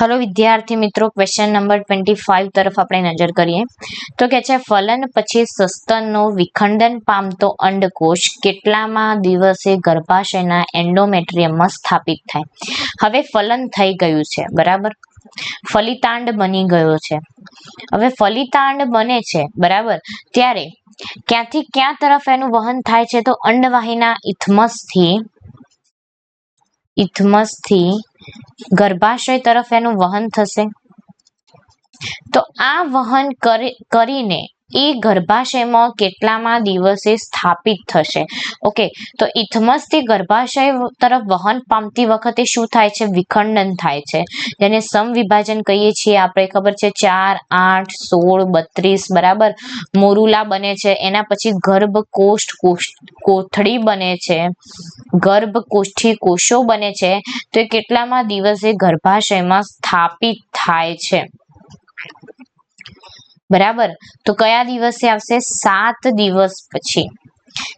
Hello, વિદ્યાર્થી મિત્રો question number twenty five તરફ આપણે નજર કરીએ. તો કે છે, ફલન પછી સસ્તનનો વિખંડન પામતો અંડકોષ કેટલામાં દિવસે ગર્ભાશયના એન્ડોમેટ્રિયમમાં સ્થાપિત થાય? હવે ફલન થઈ ગયું છે, બરાબર? ફલિતાંડ બની ગયો છે. હવે ફલિતાંડ બને છે, બરાબર? ત્યારે ક્યાંથી ક્યાં તરફ એનું વહન થાય છે? તો અંડવાહીના ઇથમસથી ઇથમસથી ગર્ભાશય તરફ એનું વહન થશે. તો આ વહન કરી- કરીને એ ગર્ભાશયમાં કેટલામાં દિવસે સ્થાપિત થશે? ઓકે તો ઇથમસથી ગર્ભાશય તરફ વહન પામતી વખતે શું થાય છે? વિખંડન થાય છે. જેને સમવિભાજન કહીએ છીએ આપણે, ખબર છે? ચાર, આઠ, સોળ, બત્રીસ, બરાબર? મોરુલા બને છે. એના પછી ગર્ભકોષ્ઠ કોષ- કોથળી બને છે. ગર્ભકોષ્ઠી કોષો બને છે. તો એ કેટલામાં દિવસે ગર્ભાશયમાં સ્થાપિત થાય છે? બરાબર? તો કયા દિવસે આવશે? સાત દિવસ પછી.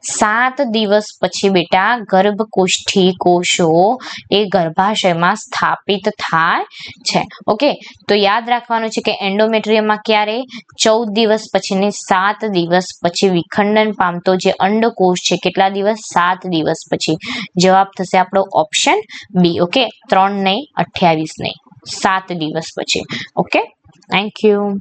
સાત દિવસ પછી બેટા, ગર્ભકોષ્ઠી કોષો એ ગર્ભાશયમાં સ્થાપિત થાય છે. ઓકે? તો યાદ રાખવાનું છે કે એન્ડોમેટ્રિયમમાં ક્યારે? ચૌદ દિવસ પછીની સાત દિવસ પછી. વિખંડન પામતો જે અંડકોષ છે, કેટલા દિવસ? સાત દિવસ પછી. જવાબ થશે આપણો ઓપ્શન બી. ઓકે? ત્રણ નહીં, અઠ્યાવીસ નહીં. સાત દિવસ પછી. ઓકે? Thank you